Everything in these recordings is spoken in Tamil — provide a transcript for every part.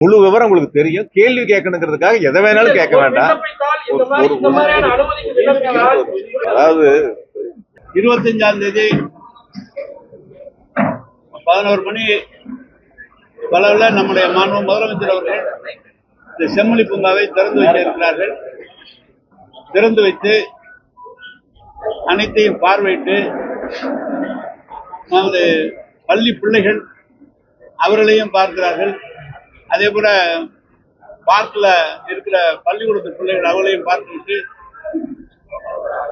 முழு விவரம் உங்களுக்கு தெரியும். கேள்வி கேட்கணுங்கிறதுக்காக எதை வேணாலும் கேட்க வேண்டாம். அதாவது இருபத்தஞ்சாம் தேதி பதினோரு மணி அளவில் நம்முடைய மாண்பு முதலமைச்சர் அவர்கள் இந்த செம்மொழி பூங்காவை திறந்து வைக்க இருக்கிறார்கள் திறந்து வைத்து அனைத்தையும் பார்வையிட்டு நமது பள்ளி பிள்ளைகள் அவர்களையும் பார்க்கிறார்கள். அதே போல பார்க்கில் இருக்கிற பள்ளிக்கூடத்து பிள்ளைகள் அவளையும் பார்த்துவிட்டு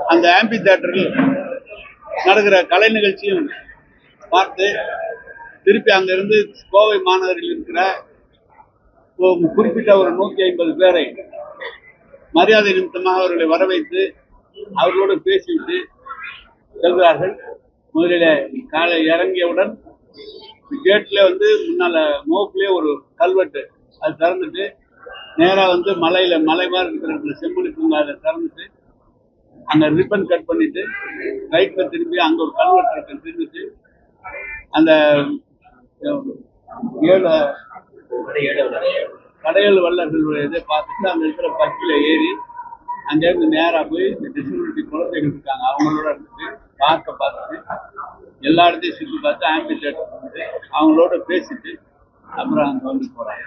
அந்த ஆம்பி தேட்டரில் நடக்கிற கலை நிகழ்ச்சியும் பார்த்து திருப்பி அங்கிருந்து கோவை மாநகரில் இருக்கிற குறிப்பிட்ட ஒரு நூற்றி ஐம்பது பேரை மரியாதை நிமித்தமாக அவர்களை வரவைத்து அவர்களோடு பேசிவிட்டு செல்கிறார்கள். முதலில் காலை இறங்கியவுடன் கேட்ல வந்து முன்னால மோப்புலேயே ஒரு கல்வெட்டு. அது திறந்துட்டு நேரா வந்து மலையில மலை மாதிரி இருக்கிற செம்மொழி பூங்கா அதை திறந்துட்டு அந்த ரிப்பன் கட் பண்ணிட்டு ரைட்ல திரும்பி அங்க ஒரு கல்வெட்டு இருக்கு. திரும்பிட்டு அந்த ஏழு கடையல் வல்லர்களுடைய இதை பார்த்துட்டு அங்க இருக்கிற பஸ்ல ஏறி அங்கேருந்து நேரா போய் இந்த டிசபிலிட்டி குழந்தைகள் இருக்காங்க அவங்களோட இருந்துட்டு பார்க்க பார்த்துட்டு எல்லா இடத்தையும் சுற்றி பார்த்து ஆம்பி தேட்டர் வந்து அவங்களோட பேசிட்டு அப்புறம் அங்கே வந்து போகிறாங்க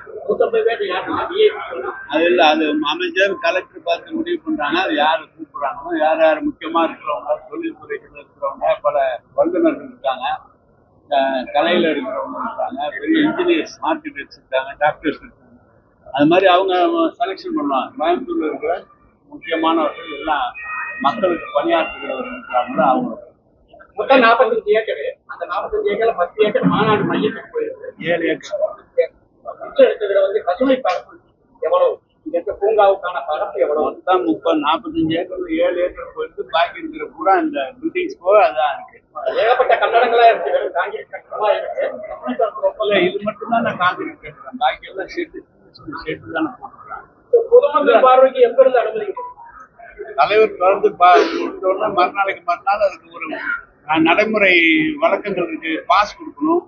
அது இல்லை அது அமைச்சர் கலெக்டர் பார்த்து முடிவு பண்ணுறாங்க அது யார் கூப்பிட்றாங்களோ யார் யார் முக்கியமாக இருக்கிறவங்க தொழில்துறைகள் இருக்கிறவங்க பல வல்லுநர்கள் இருக்காங்க. கலையில் இருக்கிறவங்க இருக்காங்க. பெரிய இன்ஜினியர்ஸ் ஆர்கிடெக்ட்ஸ் இருக்காங்க டாக்டர்ஸ் இருக்காங்க. அது மாதிரி அவங்க செலெக்ஷன் பண்ணுவாங்க. கோயம்புத்தூரில் இருக்கிற முக்கியமானவர்கள் எல்லாம் மக்களுக்கு பணியாற்றுகிறவர்கள் இருக்கிறாங்களோ அவங்க மொத்தம் நாற்பத்தஞ்சு ஏக்கர். அந்த நாற்பத்தஞ்சு ஏக்கர்ல பத்து ஏக்கர் மாநாடு மையத்துக்கு போயிருக்கு. ஏழு ஏக்கர். மிச்சம் எடுத்ததுல வந்து பசுமை பரப்பு எவ்வளவு? இருக்க பூங்காவுக்கான பரப்பு எவ்வளவு? மொத்தம் முப்பது நாற்பத்தஞ்சு ஏக்கர்ல ஏழு ஏக்கர் போயிட்டு பாக்கி இருக்கிற பூரா இந்த பில்டிங்ஸ் போக அதான் இருக்கு. ஏகப்பட்ட கட்டடங்களா இருக்கு. வெறும் காங்கிரீட் கட்டடமா இருக்கு. பசுமை பரப்பு ரொம்ப இது மட்டும் தான் நான் காங்கிரீட் கட்டுறேன் பாக்கி எல்லாம் ஷெட்டு ஷெட்டு தானே போட்டுருக்காங்க. பொதுமக்கள் பார்வைக்கு எப்ப இருந்து அனுமதி தலைவர் கொடுத்தோன்னா மறுநாளைக்கு மறுநாள் அதுக்கு ஒரு நடைமுறை வழக்கங்கள் இருக்கு. பாஸ் கொடுக்கணும்.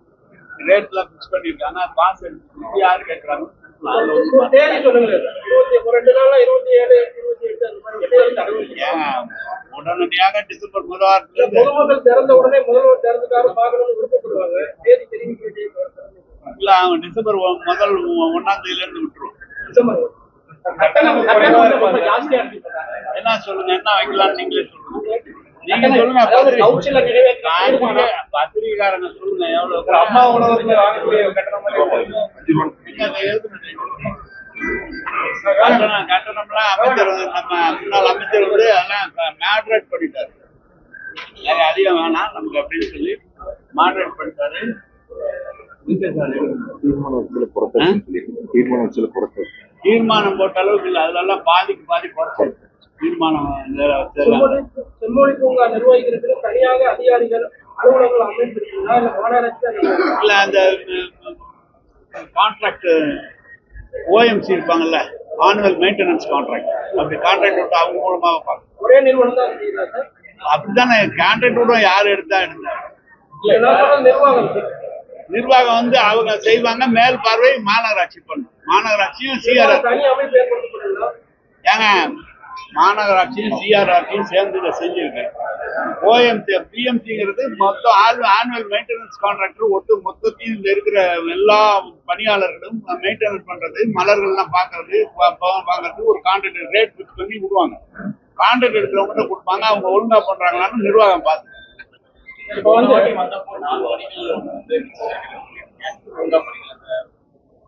ரேட்லாம் ஃபிக்ஸ் பண்ணியிருக்காங்க. பாஸ் எடுத்து யார் கேட்குறாங்க உடனடியாக டிசம்பர் முதல் வாரத்துல பொதுமக்கள் திறந்த உடனே முதல்வர் திறந்துட்டாரு பார்க்கணும்னு விருப்பப்படுவாங்க தேதி தெரிவிக்க இல்ல அவங்க டிசம்பர் முதல் ஒ- ஒண்ணாம் தேதியில இருந்து விட்டுருவோம் டிசம்பர். என்ன சொல்லுங்க? என்ன வைக்கலாம்னு நீங்களே சொல்லுங்க. நீங்க சொல்லுங்க எவ்வளவு அம்மா உணவகத்துல வாங்கக்கூடிய கட்டணம் கட்டணம்லாம் அமைச்சர் நம்ம முன்னாள் அமைச்சர் வந்து அதெல்லாம் மேட்ரேட் பண்ணிட்டாரு. நிறைய அதிகம் வேணாம் நமக்கு அப்படின்னு சொல்லி மாட்ரேட் பண்ணிட்டாரு. தீர்மானம் போட்ட அளவுக்கு இல்லை அதுலலாம் பாதிக்கு பாதி குறைச்சு தீர்மானம். செம்மொழி பூங்கா நிர்வகிக்கிறதுக்கு தனியாக அதிகாரிகள் அலுவலகங்கள் அமைந்திருக்குங்களா இல்ல மாநகராட்சி அந்த கான்ட்ராக்ட் ஓஎம்சி இருப்பாங்கல்ல ஆனுவல் மெயின்டெனன்ஸ் கான்ட்ராக்ட் அப்படி கான்ட்ராக்ட் விட்டு அவங்க மூலமா வைப்பாங்க ஒரே நிறுவனம் தான் அப்படித்தானே கான்ட்ராக்ட் விட யார் எடுத்தா எடுத்தா இல்ல நான் சொல்றது நிர்வாகம் வந்து அவங்க செய்வாங்க மேல் பார்வை மாநகராட்சி பண்ணும். மாநகராட்சியும் ஏற்படுத்தப்படுங்களா ஏங்க மாநகராட்சியும் சிஆர்ஆர்டியும் சேர்ந்து இதை செஞ்சிருக்கு ஓஎம்சி பிஎம்சிங்கிறது மொத்தம் ஆனுவல் மெயின்டெனன்ஸ் கான்ட்ராக்டர் ஒட்டு மொத்தத்தையும் இந்த இருக்கிற எல்லா பணியாளர்களும் மெயின்டெனன்ஸ் பண்றது மலர்கள்லாம் பார்க்கறது பார்க்கறது ஒரு கான்ட்ராக்ட் ரேட் ஃபிக்ஸ் பண்ணி விடுவாங்க. கான்ட்ராக்ட் எடுக்கிறவங்க கிட்ட கொடுப்பாங்க அவங்க ஒழுங்கா பண்றாங்களான்னு நிர்வாகம் பார்த்து. இப்போ வந்து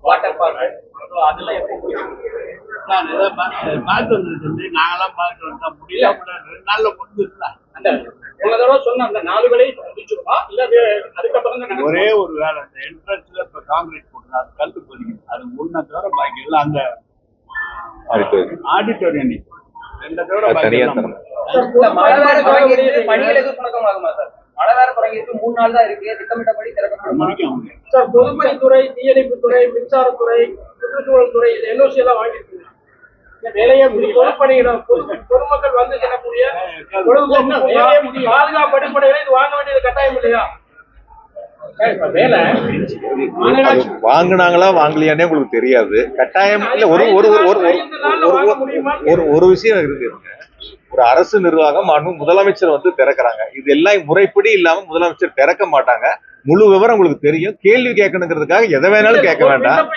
வாட்டர் பார்க் அதெல்லாம் எப்படி நான் இதை பார்த்து வந்துட்டு நாங்கெல்லாம் பார்த்து வந்தா முடியல ரெண்டு நாள்ல முடிஞ்சிருந்தா அந்த உங்களை தடவை சொன்ன அந்த நாலு வேலையை முடிச்சிருமா? இல்ல அது அதுக்கப்புறம்? ஒரே ஒரு வேலை. அந்த என்ட்ரன்ஸ்ல இப்ப காங்கிரீட் போட்டு அது கல்லு பதிங்க அது ஒண்ணா தவிர பாக்கி எல்லாம் அந்த ஆடிட்டோரியம் ரெண்ட தவிர பாக்கி தனியா எல்லாம் தரணும். இல்ல, மழை வேற தொடங்கிடுச்சு முடியுது. பணிகள் எதுவும் தொடக்கமாகுமா சார்? மழை வேற தொடங்கிருக்கு மூணு நாள் தான் இருக்கு. திட்டமிட்டபடி திறக்கப்படுமா. சார் பொதுப்பணித்துறை தீயணைப்புத்துறை மின்சாரத்துறை சுற்றுச்சூழல் துறை இது என்ஓசி எல்லாம் வாங்கியிருக்கீங்க வேலையே முடியும் பொதுப்பணியிடம் பொது- பொதுமக்கள் வந்து செல்லக்கூடிய பாதுகாப்பு அடிப்படையில இது வாங்க வேண்டியது கட்டாயம் இல்லையா? வாங்குனாங்களா வாங்கலையானே உங்களுக்கு தெரியாது. கட்டாயம் இல்ல ஒரு ஒரு ஒரு ஒரு ஒரு- விஷயம் இருக்குங்க ஒரு அரசு நிர்வாகம் அதுவும் முதலமைச்சர் வந்து திறக்கிறாங்க. இது எல்லாம் முறைப்படி இல்லாம முதலமைச்சர் திறக்க மாட்டாங்க. முழு விவரம் உங்களுக்கு தெரியும். கேள்வி கேட்கணுங்கிறதுக்காக எதை வேணாலும் கேட்க வேண்டாம்.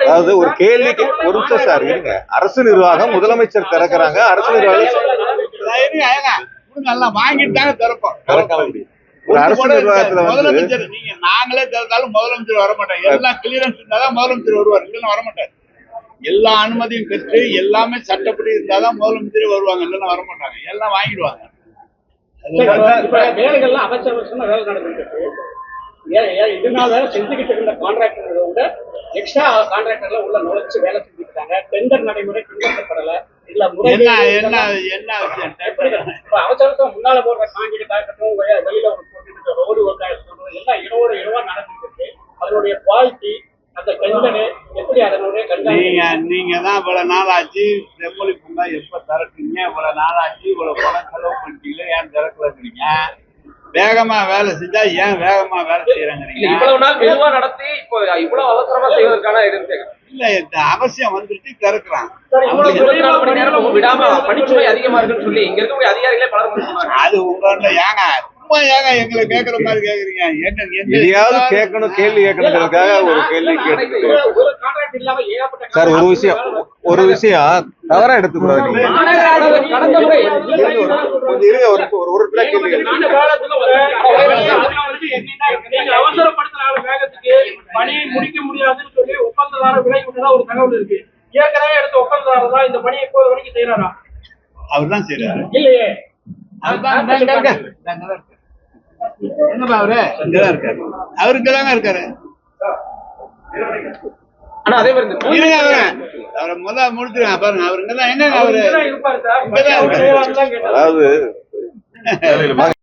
அதாவது ஒரு கேள்வி கே- ஒரு நிமிஷம் சார் இருங்க. அரசு நிர்வாகம் முதலமைச்சர் திறக்கிறாங்க. அரசு நிர்வாகம் இருங்க, ஏங்க, கொடுங்க, எல்லாம் வாங்கிட்டு தாங்க திறப்போம். திறக்க முடியும் ஒரு அரசு நிர்வாகத்துல வந்து முதலமைச்சர் நீங்க நாங்களே திறந்தாலும் முதலமைச்சர் வர மாட்டாங்க எல்லாம் கிளியரன்ஸ் இருந்தாதான் முதலமைச்சர் வருவார். இல்லைன்னா வர மாட்டார் எல்லா அனுமதியும் பெற்று எல்லாமே சட்டப்படி இருந்தாதான் முதலமைச்சரே வருவாங்க இல்லைன்னா வர மாட்டாங்க எல்லாம் வாங்கிடுவாங்க. வேலைகள்லாம் அவசர அவசரமா வேலை நடந்துட்டு இருக்கு. ஏன் ஏன் இது நாள் வேலை செஞ்சுக்கிட்டு இருந்த கான்ட்ராக்டர்களை விட எக்ஸ்ட்ரா கான்ட்ராக்டர்ல உள்ள நுழைச்சு வேலை செஞ்சுக்கிட்டாங்க. டெண்டர் நடைமுறை பின்பற்றப்படல. இல்ல முறை என்ன என்ன அவசரத்தை முன்னால போடுற காங்கிரீட்டா இருக்கட்டும் வெ- வெளியில ஒரு போட்டுட்டு ரோடு ஒர்க்கா இருக்கட்டும் எல்லாம் இரவோடு இரவா நடந்துட்டு இருக்கு அதனுடைய குவாலிட்டி அந்த டெண்டரு எப்படி அதனுடைய நீங்க கண்காணிப்பு நீங்க தான் இவ்வளவு நாள் ஆச்சு செம்மொழி பூங்கா எப்ப திறக்குறீங்க? இவ்வளவு நாள் ஆச்சு இவ்வளவு பணம் செலவு பண்ணிட்டீங்களே ஏன் திறக்கலங்கிறீங்க? வேகமா வேலை செஞ்சா ஏன் வேகமா வேலை இல்ல, செய்யறாங்கிறீங்க இவ்வளவு நாள் மெதுவா நடத்தி இப்போ இவ்வளவு அவசரமா செய்வதற்கான இல்ல இந்த அவசியம் வந்துட்டு நேரம் விடாம பணிச்சுமை அதிகமா இருக்குன்னு சொல்லி இங்க இருக்கக்கூடிய அதிகாரிகளே பலர் அது உங்களோட ஏங்க? சும்மா ஏங்க எங்களை கேக்குற மாதிரி கேக்குறீங்க. எதையாவது கேட்கணும் கேள்வி கேட்கணுங்கிறதுக்காக ஒரு கேள்வி கேட்டு ஒரு கான்ட்ராக்ட் இல்லாம ஏகப்பட்ட சார் ஒரு விஷயம். ஒரு விஷயம். தவறா எடுத்துக்கூடாது இருங்க ஒரு கேள்வி பணியை முடிக்க முடியாதுன்னு சொல்லி ஒப்பந்ததாரர் விலை விட்டதா ஒரு தகவல் இருக்கு. ஏற்கனவே எடுத்த ஒப்பந்ததாரர் தான் இந்த பணியை இப்போது வரைக்கும் செய்யறாரா அவர் தான் செய்யறாரு இல்லையே அதுதான் என்னப்பா அவரு? இங்கதான் இருக்காரு. அவரு இங்கதாங்க இருக்காரு. அதாவது